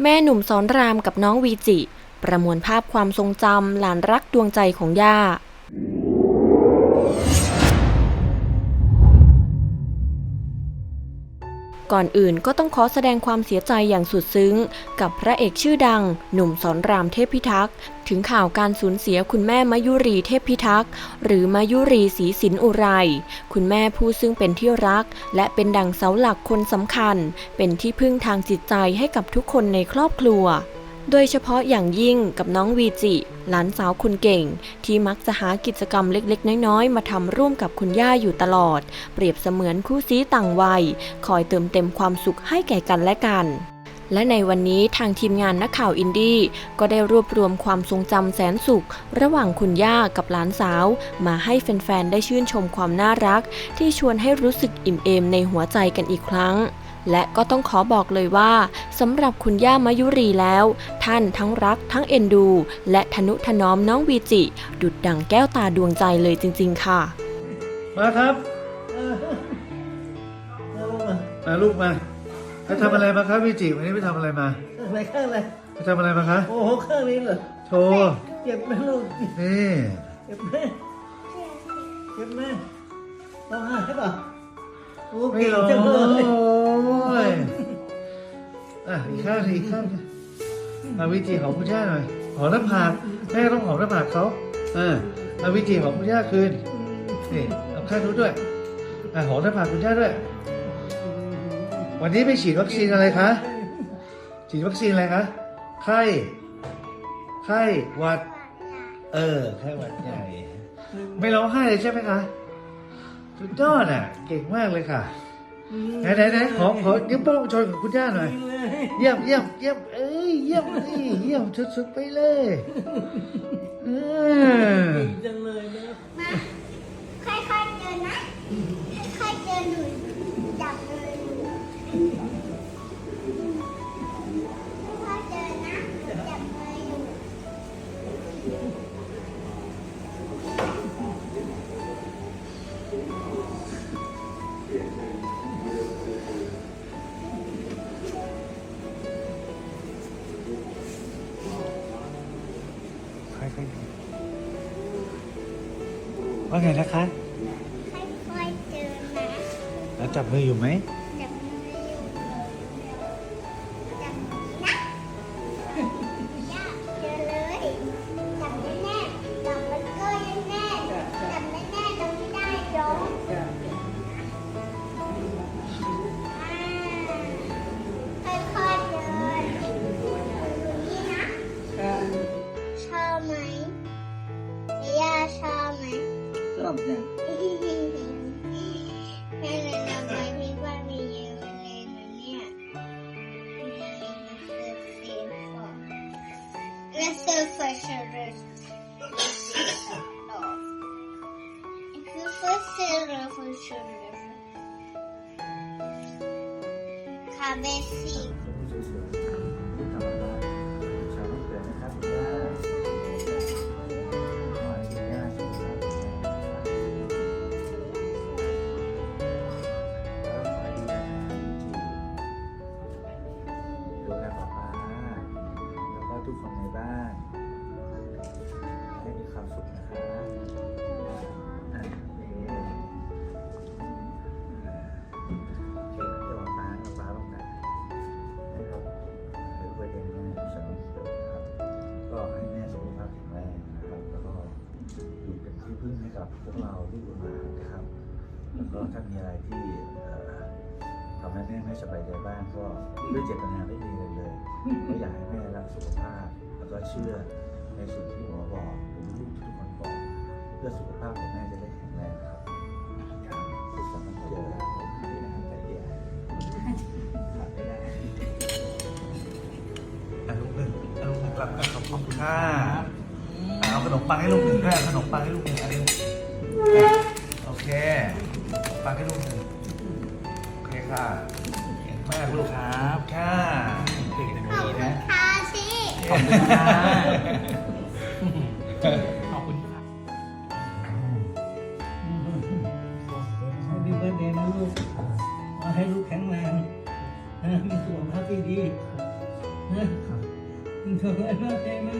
แม่หนุ่มสอนรามกับน้องวีจิ ประมวลภาพความทรงจำหลานรักดวงใจของย่า ก่อนอื่นก็ต้องขอแสดงความเสียใจอย่างสุดซึ้ง กับพระเอกชื่อดัง หนุ่มสอนรามเทพพิทักษ์ ถึงข่าวการสูญเสียคุณแม่มายุรีเทพพิทักษ์ หรือมายุรีศรีสินอุไร คุณแม่ผู้ซึ่งเป็นที่รัก และเป็นดังเสาหลักคนสำคัญ เป็นที่พึ่งทางจิตใจให้กับทุกคนในครอบครัว โดยเฉพาะอย่างยิ่งกับน้องวีจิ หลานสาวคนเก่ง ที่มักจะหากิจกรรมเล็กๆ น้อยๆ มาทำร่วมกับคุณย่าอยู่ตลอด เปรียบเสมือนคู่ซี้ต่างวัย คอยเติมเต็มความสุขให้แก่กันและกันและในวันนี้ทางทีมงานนักข่าวอินดี้ก็ได้รวบรวมความทรงจำแสนสุข ระหว่างคุณย่ากับหลานสาว มาให้แฟนๆ ได้ชื่นชมความน่ารัก ที่ชวนให้รู้สึกอิ่มเอมในหัวใจกันอีกครั้ง และก็ต้องขอบอกเลยว่าสำหรับคุณย่ามายุรีแล้ว ท่านทั้งรักทั้งเอ็นดู และทนุถนอมน้องวีจิ ดุดดังแก้วตาดวงใจเลยจริง ๆ ค่ะ มาครับมามาลูกมาไปทำอะไรมาครับพี่จิวันนี้ไปทำอะไรมาอะไรข้างอะไรไปทำอะไรมาคะโอ้โหข้างนี้เหรอโชว์เจ็บไหมลูกนี่เจ็บไหมเจ็บไหมร้องไห้ให้ป่ะ โอ้ไม่เก่งร้องจังเลย โอ้ยอะอีกข้างหนึ่งอีกข้างหนึ่งมาวิจิหอมคุณย่าหน่อยหอมหน้าผากแม่ต้องหอมหน้าผากเขาอ่ามาวิจิหอมคุณย่าคืนนี่เอาข้างนู้นด้วยอะหอมหน้าผากคุณย่าด้วย วันนี้ไปฉีดวัคซีนอะไรคะฉีดวัคซีนอะไรคะไข้ไข้หวัด เออไข้หวัดใหญ่ไม่ร้องไห้เลยใช่ไหมคะ สุดยอดอะ เก่งมากเลยค่ะ ไหนไหนไหนขอขอยิ้มโป้งชนกับคุณย่าหน่อยเลยเยี่ยมเยี่ยมเยี่ยมเอ้ยเยี่ยมนี่เยี่ยมสุดๆไปเลยเออเก่งจังเลยนะมาค่อยๆเดินนะค่อยๆเดินหนูจับเลยหนูค่อยๆเดินนะจับเลยหนู ว่าไงนะคะค่อยๆเดินนะ แล้วจับมืออยู่ไหม 是绿色的，绿色，是绿色，咖啡色。 ที่พึ่งให้กับพวกเราที่อยู่มานะครับแล้วก็ถ้ามีอะไรที่ทำให้แม่ไม่สบายใจบ้างก็ด้วยเจตนาไม่มีเลยเลยก็อยากให้แม่รักสุขภาพ แล้วก็เชื่อในสิ่งที่หมอบอกหรือลูกทุกคนบอกเพื่อสุขภาพของแม่จะได้แข็งแรงครับครับสุขสันต์เกิดนี่นะครับใจเย็นขาดไม่ได้อะลูกหนึ่งอะลูกหนึ่งกลับกันขอบคุณค่ะอะเอาขนมปังให้ลูกหนึ่งด้วยขนมปังให้ลูกหนึ่งอันนี้ โอเคขนมปังให้ลูกหนึ่งโอเคค่ะเก่งมากลูกครับค่ะเก่งจังเลยนะทาสิขอบคุณค่ะขอบคุณครับให้ดีเบิร์ดเดย์นะลูกขอให้ลูกแข็งแรงนะมีสุขภาพที่ดีนะทำอะไรมากแกมา